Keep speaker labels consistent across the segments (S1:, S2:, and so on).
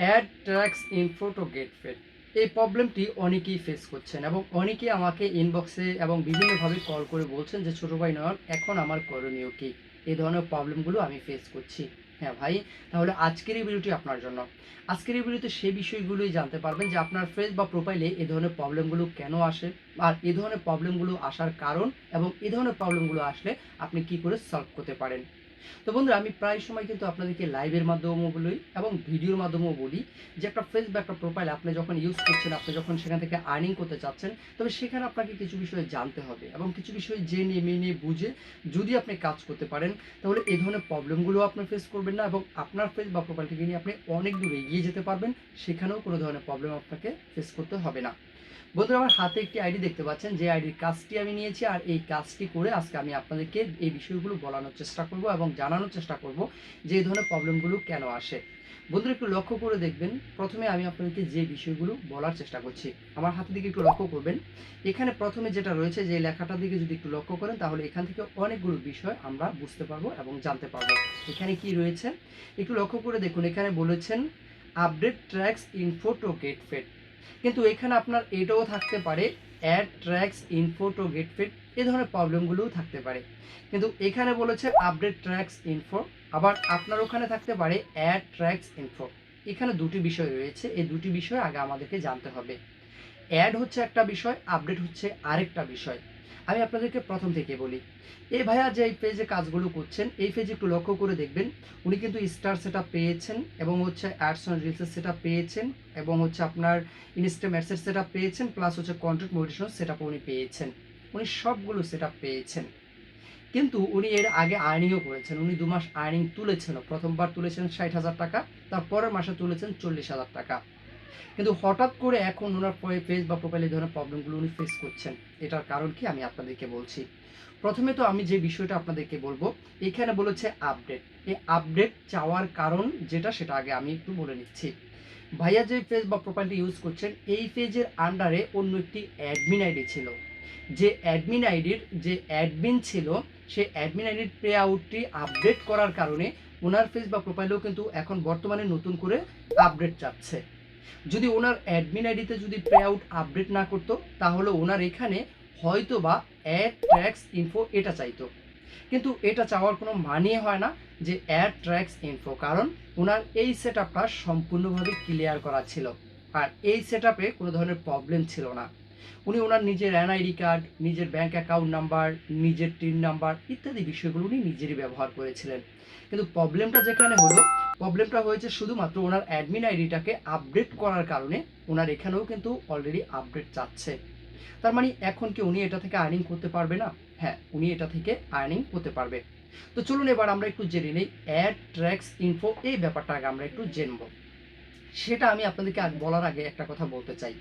S1: Add tax info to get paid এই প্রবলেমটি অনেকেই ফেস করছেন এবং অনেকেই আমাকে ইনবক্সে এবং বিভিন্নভাবে কল করে বলছেন যে, ছোটো ভাই নয় এখন আমার করণীয় কী? এই ধরনের প্রবলেমগুলো আমি ফেস করছি। হ্যাঁ ভাই, তাহলে আজকের এই ভিডিওটি আপনার জন্য। আজকের এই ভিডিওতে সেই বিষয়গুলোই জানতে পারবেন যে, আপনার ফেস বা প্রোফাইলে এই ধরনের প্রবলেমগুলো কেন আসে আর এই ধরনের প্রবলেমগুলো আসার কারণ এবং এ ধরনের প্রবলেমগুলো আসলে আপনি কি করে সলভ করতে পারেন। তো বন্ধুরা, আমি প্রায় সময় কিন্তু আপনাদেরকে লাইভের মাধ্যমেও বলি এবং ভিডিওর মাধ্যমেও বলি যে একটা ফেস বা একটা প্রোফাইল আপনি যখন ইউজ করছেন, আপনি যখন সেখান থেকে আর্নিং করতে চাচ্ছেন, তবে সেখানে আপনাকে কিছু বিষয় জানতে হবে এবং কিছু বিষয় জেনে, মেনে, বুঝে যদি আপনি কাজ করতে পারেন, তাহলে এই ধরনের প্রবলেমগুলো আপনি ফেস করবেন না এবং আপনার ফেস বা প্রোফাইলটিকে নিয়ে আপনি অনেক দূর এগিয়ে যেতে পারবেন, সেখানেও কোনো ধরনের প্রবলেম আপনাকে ফেস করতে হবে না। বন্ধুরা, আমার হাতে একটি আইডি দেখতে পাচ্ছেন। যে আইডির কাজটি আমি নিয়েছি আর এই কাজটি করে আজকে আমি আপনাদেরকে এই বিষয়গুলো বলানোর চেষ্টা করব এবং জানানোর চেষ্টা করব যে এই ধরনের প্রবলেমগুলো কেন আসে। বন্ধুরা, একটু লক্ষ্য করে দেখবেন। প্রথমে আমি আপনাদেরকে যে বিষয়গুলো বলার চেষ্টা করছি, আমার হাতের দিকে একটু লক্ষ্য করবেন। এখানে প্রথমে যেটা রয়েছে, যে লেখাটার দিকে যদি একটু লক্ষ্য করেন, তাহলে এখান থেকে অনেকগুলো বিষয় আমরা বুঝতে পারব এবং জানতে পারব। এখানে কি রয়েছে? একটু লক্ষ্য করে দেখুন। এখানে বলেছেন, update tax info to get paid কিন্তু এখানে আপনার এটাও থাকতে পারে add tax info to get paid এই ধরনের প্রবলেমগুলোও থাকতে পারে। কিন্তু এখানে বলেছে আপডেট ট্র্যাক্স ইনফো আবার আপনার ওখানে থাকতে পারে অ্যাড ট্র্যাক্স ইনফো এখানে দুটি বিষয় রয়েছে, এই দুটি বিষয় আগে আমাদেরকে জানতে হবে। অ্যাড হচ্ছে একটা বিষয় আপডেট হচ্ছে আরেকটা বিষয়। আমি আপনাদেরকে প্রথম থেকে বলি, এই ভাইয়া যে এই পেজে কাজগুলো করছেন, এই পেজে একটু লক্ষ্য করে দেখবেন, উনি কিন্তু স্টার সেটা পেয়েছেন এবং হচ্ছে অ্যাডস অন রিলসের সেটা পেয়েছেন এবং হচ্ছে আপনার ইনস্টা ম্যাসেজ সেটা পেয়েছেন প্লাস হচ্ছে কন্টেন্ট মোটিভেশন সেটা উনি পেয়েছেন। উনি সবগুলো সেটা পেয়েছেন। কিন্তু উনি এর আগে আর্নিংও করেছেন। উনি দু মাস আর্নিং তুলেছেন প্রথমবার তুলেছেন ষাট হাজার টাকা, তারপরের মাসে তুলেছেন চল্লিশ হাজার টাকা। কিন্তু হঠাৎ করে এখন ওনার ফেস বা প্রোফাইলে ধরনের প্রবলেমগুলো উনি ফেস করছেন, এটার কারণ কি আমি আপনাদেরকে বলছি। প্রথমে তো আমি যে বিষয়টা আপনাদেরকে বলব, এখানে বলেছে আপডেট এই আপডেট চাওয়ার কারণ যেটা সেটা আগে আমি একটু বলে নিচ্ছি। ভাইয়া যে পেজ বা প্রোফাইলটি ইউজ করছেন, এই পেজের আন্ডারে অন্য একটি অ্যাডমিন আইডি ছিল। যে অ্যাডমিন আইডির যে অ্যাডমিন ছিল সেই অ্যাডমিন আইডির পে আউটটি আপডেট করার কারণে ওনার পেজ বা প্রোফাইলেও কিন্তু এখন বর্তমানে নতুন করে আপডেট চাচ্ছে। যদি ওনার অ্যাডমিন আইডিতে যদি পে আউট আপডেট না করতো, তাহলে ওনার এখানে হয়তো বা অ্যাড ট্র্যাক্স ইনফো এটা চাইতো। কিন্তু এটা চাওয়ার কোনো মানে হয় না যে অ্যাড ট্র্যাক্স ইনফো কারণ ওনার এই সেট আপটা সম্পূর্ণভাবে ক্লিয়ার করা ছিল। আর এই সেট আপে কোনো ধরনের প্রবলেম ছিল না। উনি ওনার নিজের এনআইডি কার্ড নিজের ব্যাংক অ্যাকাউন্ট নাম্বার নিজের টিন নাম্বার ইত্যাদি বিষয়গুলো উনি নিজেরই ব্যবহার করেছিলেন। কিন্তু প্রবলেমটা যেখানে হলো, প্রবলেমটা হয়েছে শুধুমাত্র ওনার অ্যাডমিন আইডিটাকে আপডেট করার কারণে ওনার এখানেও কিন্তু অলরেডি আপডেট চাচ্ছে তার মানে এখন কি উনি এটা থেকে আর্নিং করতে পারবে না? হ্যাঁ উনি এটা থেকে আর্নিং করতে পারবে। তো চলুন এবার আমরা একটু জেনে নিই অ্যাড ট্র্যাক্স ইনফো এই ব্যাপারটা আগে আমরা একটু জেনব। সেটা আমি আপনাদেরকে আগ- বলার আগে একটা কথা বলতে চাই।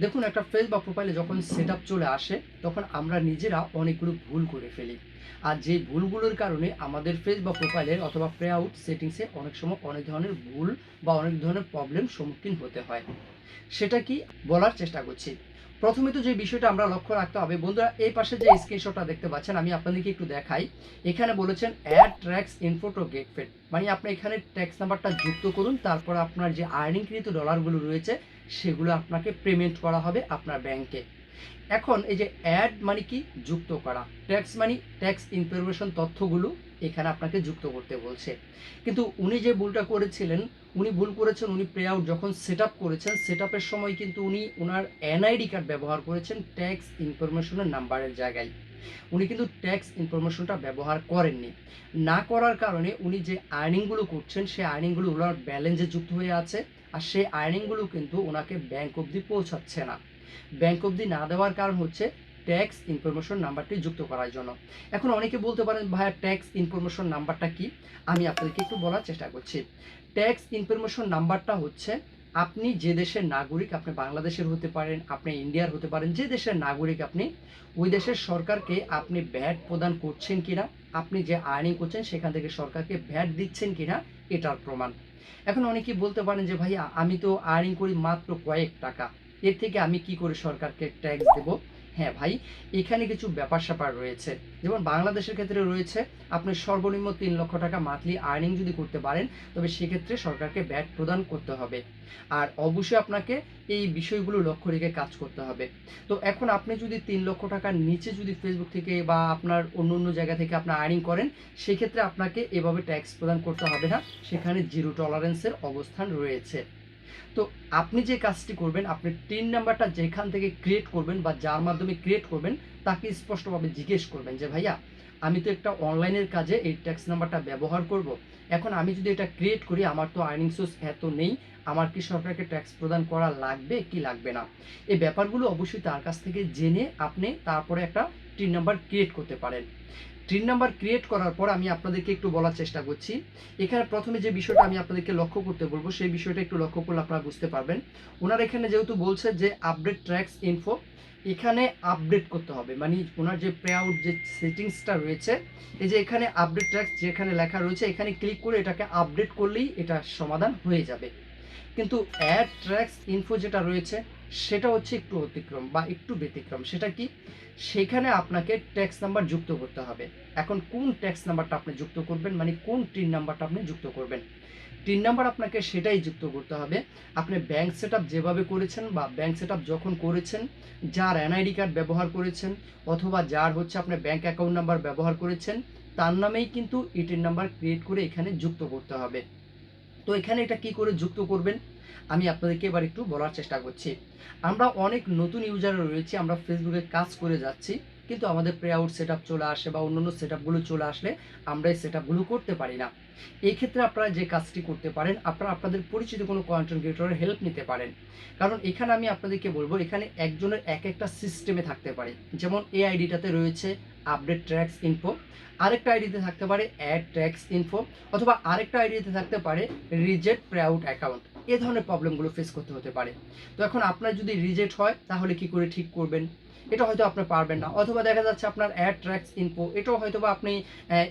S1: দেখুন, একটা পেজ বা প্রোফাইলে যখন সেট চলে আসে, তখন আমরা নিজেরা অনেকগুলো ভুল করে ফেলি। আর যে ভুলগুলোর কারণে আমাদের পেজ বা প্রোফাইলের অথবা প্রে আউট সেটিংসে অনেক সময় অনেক ধরনের ভুল বা অনেক ধরনের প্রবলেম সম্মুখীন হতে হয়। সেটা কি? বলার চেষ্টা করছি। প্রথমে তো যে বিষয়টা আমরা লক্ষ্য রাখতে হবে, বন্ধুরা, এই পাশে যে স্ক্রিনশটটা দেখতে পাচ্ছেন, আমি আপনাদেরকে একটু দেখাই। এখানে বলেছেন add tax info to get paid মানে আপনি এখানে ট্যাক্স নাম্বারটা যুক্ত করুন, তারপর আপনার যে আর্নিংকৃত ডলারগুলো রয়েছে, সেগুলো আপনাকে পেমেন্ট করা হবে আপনার ব্যাংকে এখন এই যে অ্যাড মানে কি? যুক্ত করা। ট্যাক্স মানে ট্যাক্স ইনফরমেশন তথ্যগুলো এখানে আপনাকে যুক্ত করতে বলছে। কিন্তু উনি যে ভুলটা করেছিলেন উনি ভুল করেছেন, উনি প্রে আউট যখন সেট করেছেন সেট সময় কিন্তু উনি ওনার এনআইডি কার্ড ব্যবহার করেছেন ট্যাক্স ইনফরমেশনের নাম্বারের জায়গায়। উনি কিন্তু ট্যাক্স ইনফরমেশনটা ব্যবহার করেননি। না করার কারণে উনি যে আর্নিংগুলো করছেন, সেই আর্নিংগুলো ওনার ব্যালেন্সে যুক্ত হয়ে আছে আর সেই আর্নিংগুলো কিন্তু ওনাকে ব্যাংক অবধি পৌঁছাচ্ছে না। ব্যাংক অবধি না দেওয়ার কারণ হচ্ছে ট্যাক্স ইনফরমেশন নাম্বারটি যুক্ত করার জন্য। এখন অনেকে বলতে পারেন, ভাইয়া ট্যাক্স ইনফরমেশন নাম্বারটা কি? আমি আপনাদেরকে একটু বলার চেষ্টা করছি। ট্যাক্স ইনফরমেশন নাম্বারটা হচ্ছে আপনি যে দেশের নাগরিক আপনি বাংলাদেশের হতে পারেন, আপনি ইন্ডিয়ার হতে পারেন, যে দেশের নাগরিক আপনি, ওই দেশের সরকারকে আপনি ভ্যাট প্রদান করছেন কিনা, আপনি যে আর্নিং করছেন সেখান থেকে সরকারকে ভ্যাট দিচ্ছেন কিনা, এটার প্রমাণ। এখন অনেকেই বলতে পারেন যে ভাইয়া, আমি তো আর্নিং করি মাত্র কয়েক টাকা, এর থেকে আমি কি করে সরকারকে ট্যাক্স দেব? হ্যাঁ ভাই, এখানে কিছু ব্যাপার স্যাপার রয়েছে। যেমন বাংলাদেশের ক্ষেত্রে রয়েছে, আপনি সর্বনিম্ন তিন লক্ষ টাকা মান্থলি আর্নিং যদি করতে পারেন, তবে সেক্ষেত্রে সরকারকে ব্যাট প্রদান করতে হবে। আর অবশ্যই আপনাকে এই বিষয়গুলো লক্ষ্য রেখে কাজ করতে হবে। তো এখন আপনি যদি তিন লক্ষ টাকার নিচে যদি ফেসবুক থেকে বা আপনার অন্য অন্য জায়গা থেকে আপনার আর্নিং করেন, সেক্ষেত্রে আপনাকে এভাবে ট্যাক্স প্রদান করতে হবে না। সেখানে জিরো টলারেন্সের অবস্থান রয়েছে। তো আপনি যে কাজটি করবেন, আপনি টিন নাম্বারটা যেখান থেকে ক্রিয়েট করবেন বা যার মাধ্যমে ক্রিয়েট করবেন, তাকে স্পষ্টভাবে জিজ্ঞেস করবেন যে, ভাইয়া, আমি তো একটা অনলাইনের কাজে এই ট্যাক্স নাম্বারটা ব্যবহার করব। এখন আমি যদি এটা ক্রিয়েট করি, আমার তো আর্নিং সোর্স এত নেই, আমার কি সরকারকে ট্যাক্স প্রদান করা লাগবে, কি লাগবে না? এই ব্যাপারগুলো অবশ্যই তার কাছ থেকে জেনে আপনি তারপরে একটা টিন নাম্বার ক্রিয়েট করতে পারেন। টিন নাম্বার ক্রিয়েট করার পর আমি আপনাদেরকে একটু বলার চেষ্টা করছি। এখানে প্রথমে যে বিষয়টা আমি আপনাদেরকে লক্ষ্য করতে বলব, সেই বিষয়টা একটু লক্ষ্য করলে আপনারা বুঝতে পারবেন। ওনার এখানে যেহেতু বলছে যে আপডেট ট্র্যাক্স ইনফো এখানে আপডেট করতে হবে। মানে ওনার যে পে আউট যে সেটিংসটা রয়েছে, এই যে এখানে আপডেট ট্র্যাক্স যেখানে লেখা রয়েছে, এখানে ক্লিক করে এটাকে আপডেট করলেই এটা সমাধান হয়ে যাবে। কিন্তু অ্যাড ট্র্যাক্স ইনফো যেটা রয়েছে, সেটা হচ্ছে একটু অতিক্রম বা একটু ব্যতিক্রম। সেটা কি? সেখানে আপনাকে ট্যাক্স নাম্বার যুক্ত করতে হবে। এখন কোন ট্যাক্স নাম্বারটা আপনি যুক্ত করবেন? মানে কোন টিন নাম্বারটা আপনি যুক্ত করবেন? টিন নাম্বার আপনাকে সেটাই যুক্ত করতে হবে। আপনি ব্যাংক সেট যেভাবে করেছেন বা ব্যাংক সেট যখন করেছেন, যার এনআইডি কার্ড ব্যবহার করেছেন, অথবা যার হচ্ছে আপনি ব্যাংক অ্যাকাউন্ট নাম্বার ব্যবহার করেছেন, তার নামেই কিন্তু ইটিন নাম্বার ক্রিয়েট করে এখানে যুক্ত করতে হবে। তো এখানে এটা কি করে যুক্ত করবেন? আমি আপনাদেরকে এবার একটু বলার চেষ্টা করছি। আমরা অনেক নতুন ইউজার রয়েছে, আমরা ফেসবুকে কাজ করে যাচ্ছি, কিন্তু আমাদের প্রে আউট সেট চলে আসে বা অন্যান্য সেট চলে আসলে আমরা এই সেট করতে পারি না। এই ক্ষেত্রে আপনারা যে কাজটি করতে পারেন, আপনারা আপনাদের পরিচিত কোনো কন্টেন্ট ক্রিয়েটরের হেল্প নিতে পারেন। কারণ এখানে আমি আপনাদেরকে বলব, এখানে একজনের এক একটা সিস্টেমে থাকতে পারে। যেমন এই আইডিটাতে রয়েছে আপডেট ট্র্যাক্স ইনফো আরেকটা আইডিতে থাকতে পারে অ্যাড ট্র্যাক্স ইনফো অথবা আরেকটা আইডিতে থাকতে পারে রিজেক্ট প্রে আউট অ্যাকাউন্ট এ ধরনের প্রবলেমগুলো ফেস করতে হতে পারে। তো এখন আপনার যদি রিজেক্ট হয়, তাহলে কি করে ঠিক করবেন? এটা হয়তো আপনি পারবেন না। অথবা দেখা যাচ্ছে আপনার অ্যাড ট্র্যাক্স ইনফো এটাও হয়তো বা আপনি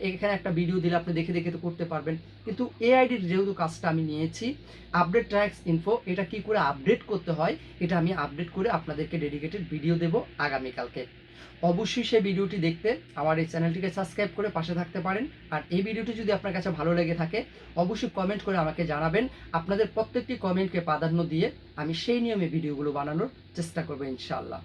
S1: এখানে একটা ভিডিও দিলে আপনি দেখে দেখে তো করতে পারবেন। কিন্তু এআইডির যেহেতু কাজটা আমি নিয়েছি আপডেট ট্র্যাক্স ইনফো এটা কি করে আপডেট করতে হয়, এটা আমি আপডেট করে আপনাদেরকে ডেডিকেটেড ভিডিও দেবো আগামীকালকে। অবশ্যই সেই ভিডিওটি দেখতে, আমার এই চ্যানেলটিকে সাবস্ক্রাইব করে পাশে থাকতে পারেন। আর এই ভিডিওটি যদি আপনার কাছে ভালো লেগে থাকে, অবশ্যই কমেন্ট করে আমাকে জানাবেন। আপনাদের প্রত্যেকটি কমেন্টকে প্রাধান্য দিয়ে আমি সেই নিয়মে ভিডিওগুলো বানানোর চেষ্টা করব ইনশাআল্লাহ।